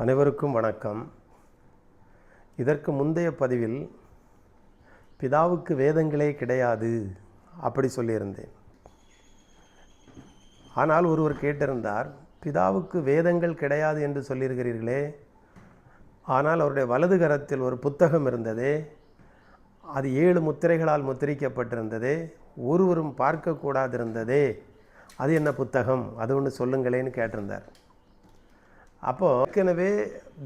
அனைவருக்கும் வணக்கம். இதற்கு முந்தைய பதிவில் பிதாவுக்கு வேதங்களே கிடையாது அப்படி சொல்லியிருந்தேன். ஆனால் ஒருவர் கேட்டிருந்தார் பிதாவுக்கு வேதங்கள் கிடையாது என்று சொல்லியிருக்கிறீர்களே. ஆனால் அவருடைய வலது கரத்தில் ஒரு புத்தகம் இருந்ததே. அது ஏழு முத்திரைகளால் முத்திரிக்கப்பட்டிருந்ததே. ஒருவரும் பார்க்கக்கூடாதிருந்ததே. அது என்ன புத்தகம்? அது ஒன்று சொல்லுங்களேன்னு கேட்டிருந்தார். அப்போது ஏற்கனவே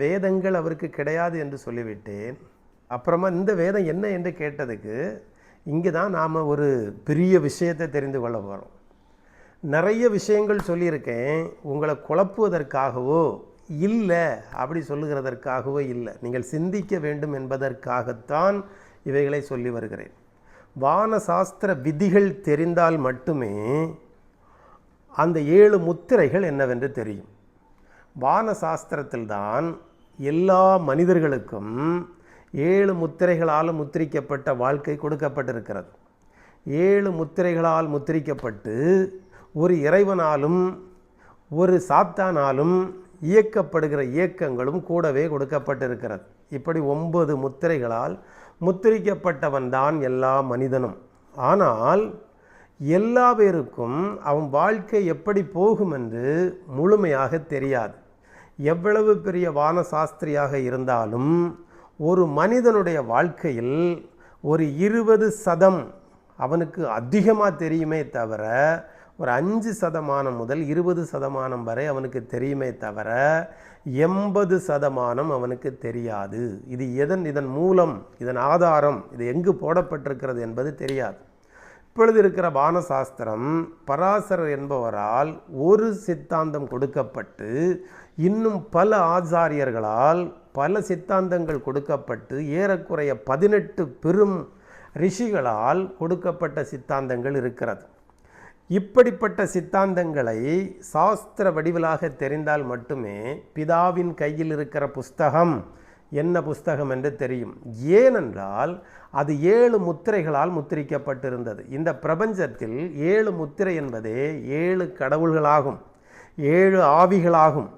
வேதங்கள் அவருக்கு கிடையாது என்று சொல்லிவிட்டேன். அப்புறமா இந்த வேதம் என்ன என்று கேட்டதுக்கு இங்கே தான் நாம் ஒரு பெரிய விஷயத்தை தெரிந்து கொள்ள போகிறோம் நிறைய விஷயங்கள் சொல்லியிருக்கேன். உங்களை குழப்புவதற்காகவோ இல்லை அப்படி சொல்லுகிறதற்காகவோ இல்லை. நீங்கள் சிந்திக்க வேண்டும் என்பதற்காகத்தான் இவைகளை சொல்லி வருகிறேன். வான சாஸ்திர விதிகள் தெரிந்தால் மட்டுமே அந்த ஏழு முத்திரைகள் என்னவென்று தெரியும். வான சாஸ்திரத்தில்தான் எல்லா மனிதர்களுக்கும் ஏழு முத்திரைகளால் முத்திரிக்கப்பட்ட வாழ்க்கை கொடுக்கப்பட்டிருக்கிறது. ஏழு முத்திரைகளால் முத்திரிக்கப்பட்டு ஒரு இறைவனாலும் ஒரு சாத்தானாலும் இயக்கப்படுகிற இயக்கங்களும் கூடவே கொடுக்கப்பட்டிருக்கிறது. இப்படி ஒன்பது முத்திரைகளால் முத்திரிக்கப்பட்டவன் தான் எல்லா மனிதனும். ஆனால் எல்லா பேருக்கும் அவன் வாழ்க்கை எப்படி போகும் என்று முழுமையாக தெரியாது. எவ்வளவு பெரிய வான சாஸ்திரியாக இருந்தாலும் ஒரு மனிதனுடைய வாழ்க்கையில் ஒரு இருபது சதம் அவனுக்கு அதிகமாக தெரியுமே தவிர ஒரு அஞ்சு சதமானம் முதல் இருபது சதமானம் வரை அவனுக்கு தெரியுமே தவிர எண்பது சதமானம் அவனுக்கு தெரியாது. இது எதன் இதன் மூலம் இதன் ஆதாரம் இது எங்கு போடப்பட்டிருக்கிறது என்பது தெரியாது. இப்பொழுது இருக்கிற பானசாஸ்திரம் பராசரர் என்பவரால் ஒரு சித்தாந்தம் கொடுக்கப்பட்டு இன்னும் பல ஆச்சாரியர்களால் பல சித்தாந்தங்கள் கொடுக்கப்பட்டு ஏறக்குறைய பதினெட்டு பெரும் ரிஷிகளால் கொடுக்கப்பட்ட சித்தாந்தங்கள் இருக்கிறது. இப்படிப்பட்ட சித்தாந்தங்களை சாஸ்திர வடிவிலாக தெரிந்தால் மட்டுமே பிதாவின் கையில் இருக்கிற புஸ்தகம் என்ன புஸ்தகம் என்று தெரியும். ஏனென்றால் அது ஏழு முத்திரைகளால் முத்திரிக்கப்பட்டிருந்தது. இந்த பிரபஞ்சத்தில் ஏழு முத்திரை என்பதே ஏழு கடவுள்களாகும் ஏழு ஆவிகளாகும்.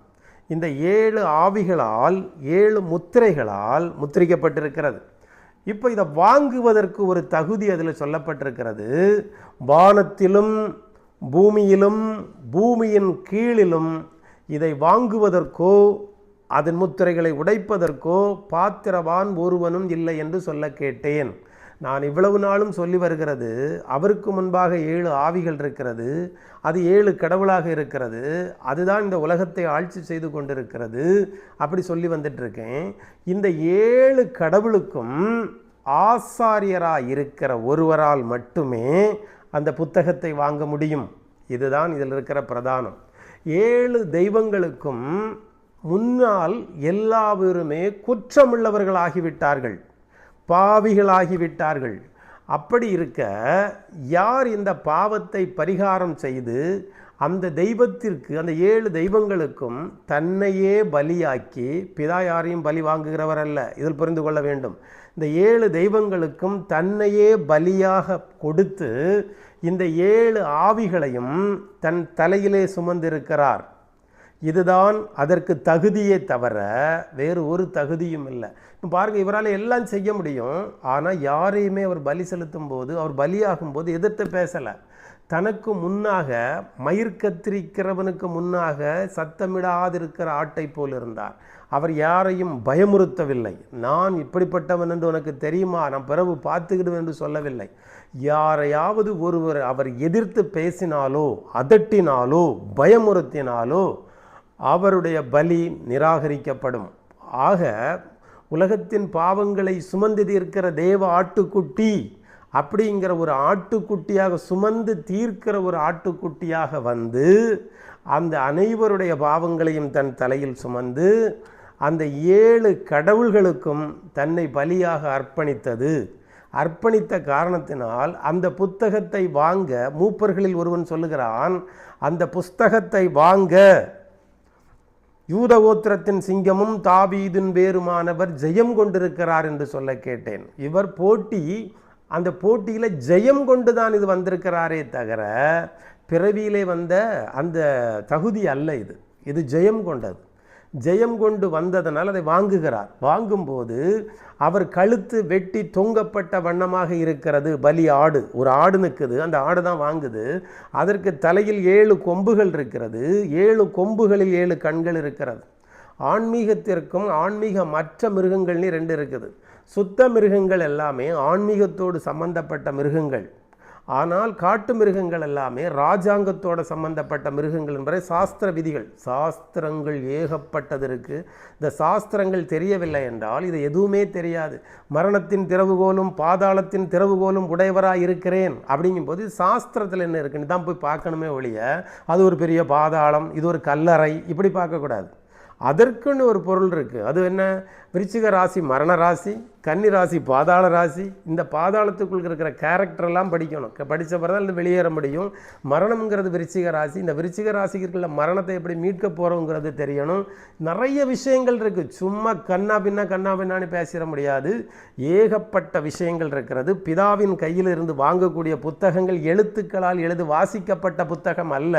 இந்த ஏழு ஆவிகளால் ஏழு முத்திரைகளால் முத்திரிக்கப்பட்டிருக்கிறது. இப்போ இதை வாங்குவதற்கு ஒரு தகுதி அதில் சொல்லப்பட்டிருக்கிறது. வானத்திலும் பூமியிலும் பூமியின் கீழிலும் இதை வாங்குவதற்கோ அதன் முத்திரைகளை உடைப்பதற்கோ பாத்திரவான் ஒருவனும் இல்லை என்று சொல்ல கேட்டேன். நான் இவ்வளவு நாளும் சொல்லி வருகிறது அவருக்கு முன்பாக ஏழு ஆவிகள் இருக்கிறது அது ஏழு கடவுளாக இருக்கிறது அதுதான் இந்த உலகத்தை ஆட்சி செய்து கொண்டிருக்கிறது அப்படி சொல்லி வந்துட்டுருக்கேன். இந்த ஏழு கடவுளுக்கும் ஆசாரியராக இருக்கிற ஒருவரால் மட்டுமே அந்த புத்தகத்தை வாங்க முடியும். இதுதான் இதில் இருக்கிற பிரதானம். ஏழு தெய்வங்களுக்கும் முன்னால் எல்லாவருமே குற்றமுள்ளவர்களாகிவிட்டார்கள். பாவிகளாகிவிட்டார்கள். அப்படி இருக்க யார் இந்த பாவத்தை பரிகாரம் செய்து அந்த தெய்வத்திற்கு அந்த ஏழு தெய்வங்களுக்கும் தன்னையே பலியாக்கி பிதா யாரையும் பலி வாங்குகிறவர் அல்ல இதில் புரிந்து கொள்ள வேண்டும். இந்த ஏழு தெய்வங்களுக்கும் தன்னையே பலியாக கொடுத்து இந்த ஏழு ஆவிகளையும் தன் தலையிலே சுமந்திருக்கிறார். இதுதான் அதற்கு தகுதியே தவிர வேறு ஒரு தகுதியும் இல்லை. இப்போ பாருங்கள் இவரால் எல்லாம் செய்ய முடியும். ஆனால் யாரையுமே அவர் பலி செலுத்தும் போது அவர் பலியாகும் போது எதிர்த்து பேசலை. தனக்கு முன்னாக மயிர்கத்திரிக்கிறவனுக்கு முன்னாக சத்தமிடாதிருக்கிற ஆட்டை போல் இருந்தார். அவர் யாரையும் பயமுறுத்தவில்லை. நான் இப்படிப்பட்டவன் என்று உனக்கு தெரியுமா? நான் பிறகு பார்த்துக்கிடுவேன் என்று சொல்லவில்லை. யாரையாவது ஒருவர் அவர் எதிர்த்து பேசினாலோ அதட்டினாலோ பயமுறுத்தினாலோ அவருடைய பலி நிராகரிக்கப்படும். ஆக உலகத்தின் பாவங்களை சுமந்து தீர்க்கிற தேவ ஆட்டுக்குட்டி அப்படிங்கிற ஒரு ஆட்டுக்குட்டியாக சுமந்து தீர்க்கிற ஒரு ஆட்டுக்குட்டியாக வந்து அந்த அனைவருடைய பாவங்களையும் தன் தலையில் சுமந்து அந்த ஏழு கடவுள்களுக்கும் தன்னை பலியாக அர்ப்பணித்தது. அர்ப்பணித்த காரணத்தினால் அந்த புத்தகத்தை வாங்க மூப்பர்களில் ஒருவன் சொல்லுகிறான் அந்த புஸ்தகத்தை வாங்க. யூதகோத்திரத்தின் சிங்கமும் தாபீதின் வேறுமானவர் ஜெயம் கொண்டிருக்கிறார் என்று சொல்ல கேட்டேன். இவர் போட்டி அந்த போட்டியில் ஜெயம் கொண்டு தான் இது வந்திருக்கிறாரே தவிர பிறவியிலே வந்த அந்த தகுதி அல்ல இது. இது ஜெயம் கொண்டது. ஜெயம் கொண்டு வந்ததனால் அதை வாங்குகிறார். வாங்கும்போது அவர் கழுத்து வெட்டி தொங்கப்பட்ட வண்ணமாக இருக்கிறது. பலி ஆடு. ஒரு ஆடு நிற்குது. அந்த ஆடு தான் வாங்குது. அதற்கு தலையில் ஏழு கொம்புகள் இருக்கிறது. ஏழு கொம்புகளில் ஏழு கண்கள் இருக்கிறது. ஆன்மீகத்திற்கும் ஆன்மீக மற்ற மிருகங்கள்னு ரெண்டு இருக்குது. சுத்த மிருகங்கள் எல்லாமே ஆன்மீகத்தோடு சம்பந்தப்பட்ட மிருகங்கள். ஆனால் காட்டு மிருகங்கள் எல்லாமே ராஜாங்கத்தோட சம்பந்தப்பட்ட மிருகங்கள் என்பதை சாஸ்திர விதிகள் சாஸ்திரங்கள் ஏகப்பட்டது இருக்குது இந்த சாஸ்திரங்கள் தெரியவில்லை என்றால் இது எதுவுமே தெரியாது. மரணத்தின் திறவுகோலும் பாதாளத்தின் திறவுகோலும் உடையவராக இருக்கிறேன் அப்படிங்கும்போது சாஸ்திரத்தில் என்ன இருக்குன்னு தான் போய் பார்க்கணுமே ஒழிய அது ஒரு பெரிய பாதாளம் இது ஒரு கல்லறை இப்படி பார்க்கக்கூடாது. அதற்குன்னு ஒரு பொருள் இருக்குது அது என்ன? விருச்சிக ராசி மரண ராசி கன்னி ராசி பாதாள ராசி. இந்த பாதாளத்துக்குள் இருக்கிற கேரக்டரெல்லாம் படிக்கணும். படித்த பிறகு தான் வெளியேற முடியும். மரணம்ங்கிறது விருச்சிக ராசி. இந்த விருச்சிக ராசிக்கு மரணத்தை எப்படி மீட்க போகிறோங்கிறது தெரியணும். நிறைய விஷயங்கள் இருக்குது சும்மா கண்ணா பின்னா கண்ணா பின்னான்னு பேசிட முடியாது. ஏகப்பட்ட விஷயங்கள் இருக்கிறது. பிதாவின் கையில் இருந்து வாங்கக்கூடிய புத்தகங்கள் எழுத்துக்களால் எழுது வாசிக்கப்பட்ட புத்தகம் அல்ல.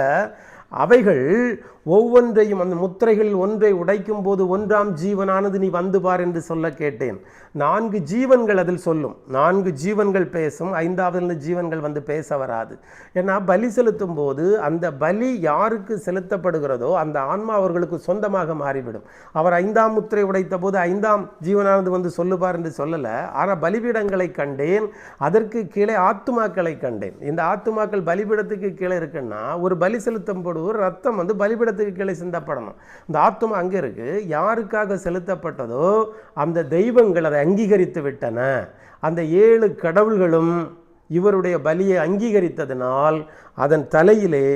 அவைகள் ஒவ்வொன்றையும் அந்த முத்திரைகளில் ஒன்றை உடைக்கும் போது ஒன்றாம் ஜீவனானது நீ வந்து பார் என்று சொல்ல கேட்டேன். நான்கு ஜீவன்கள் அதில் சொல்லும். நான்கு ஜீவன்கள் பேசும். ஐந்தாவது ஜீவன்கள் வந்து பேச வராது. ஏன்னா பலி செலுத்தும் போது அந்த பலி யாருக்கு செலுத்தப்படுகிறதோ அந்த ஆன்மா அவர்களுக்கு சொந்தமாக மாறிவிடும். அவர் ஐந்தாம் முத்திரை உடைத்த போது ஐந்தாம் ஜீவனானது வந்து சொல்லுபார் என்று சொல்லலை. ஆனால் பலிபீடங்களை கண்டேன். அதற்கு கீழே ஆத்துமாக்களை கண்டேன். இந்த ஆத்துமாக்கள் பலிபீடத்துக்கு கீழே இருக்குன்னா ஒரு பலி செலுத்தும் போது ஒரு ரத்தம் வந்து பலிபீடத்துக்கு கீழே சிந்தப்படணும். இந்த ஆத்துமா அங்கே இருக்குது யாருக்காக செலுத்தப்பட்டதோ அந்த தெய்வங்கள் அதை அங்கீகரித்து விட்டன. அந்த ஏழு கடவுள்களும் இவருடைய பலியை அங்கீகரித்ததினால் அதன் தலையிலே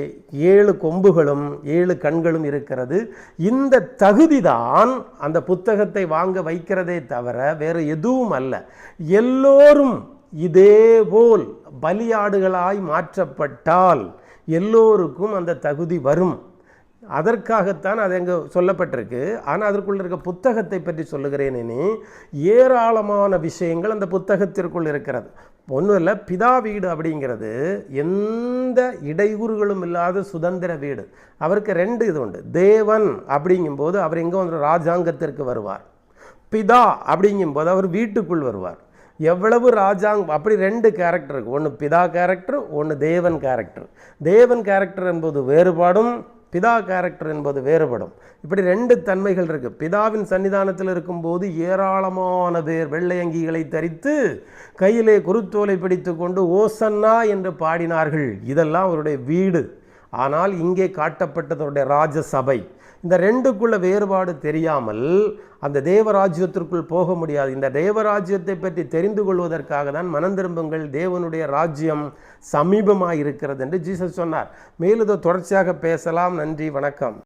ஏழு கொம்புகளும் ஏழு கண்களும் இருக்கிறது. இந்த தகுதிதான் அந்த புத்தகத்தை வாங்க வைக்கிறதே தவிர வேறு எதுவும் அல்ல. எல்லோரும் இதேபோல் பலியாடுகளாய் மாற்றப்பட்டால் எல்லோருக்கும் அந்த தகுதி வரும். அதற்காகத்தான் அது எங்கே சொல்லப்பட்டிருக்கு. ஆனால் அதற்குள்ள இருக்க புத்தகத்தை பற்றி சொல்லுகிறேன் இனி. ஏராளமான விஷயங்கள் அந்த புத்தகத்திற்குள் இருக்கிறது. ஒன்றும் இல்லை பிதா வீடு அப்படிங்கிறது எந்த இடையூறுகளும் இல்லாத சுதந்திர வீடு. அவருக்கு ரெண்டு இது உண்டு. தேவன் அப்படிங்கும்போது அவர் எங்கே வந்து ராஜாங்கத்திற்கு வருவார். பிதா அப்படிங்கும்போது அவர் வீட்டுக்குள் வருவார். எவ்வளவு ராஜாங் அப்படி ரெண்டு கேரக்டர் இருக்குது ஒன்று பிதா கேரக்டர் ஒன்று தேவன் கேரக்டர் தேவன் கேரக்டர் என்பது வேறுபாடும் பிதா கேரக்டர் என்பது வேறுபடும். இப்படி ரெண்டு தன்மைகள் இருக்குது பிதாவின் சன்னிதானத்தில் இருக்கும்போது ஏராளமான பேர் வெள்ளை அங்கிகளை தரித்து கையிலே குருத்தோலை பிடித்து கொண்டு ஓசன்னா என்று பாடினார்கள். இதெல்லாம் அவருடைய வீடு. ஆனால் இங்கே காட்டப்பட்டதனுடைய ராஜசபை. இந்த ரெண்டுக்குள்ள வேறுபாடு தெரியாமல் அந்த தேவராஜ்யத்திற்குள் போக முடியாது. இந்த தேவராஜ்யத்தை பற்றி தெரிந்து கொள்வதற்காக தான் மனம் திரும்புங்கள் தேவனுடைய ராஜ்யம் சமீபமாக இருக்கிறது என்று ஜீசஸ் சொன்னார். மேலும் இதை தொடர்ச்சியாக பேசலாம். நன்றி வணக்கம்.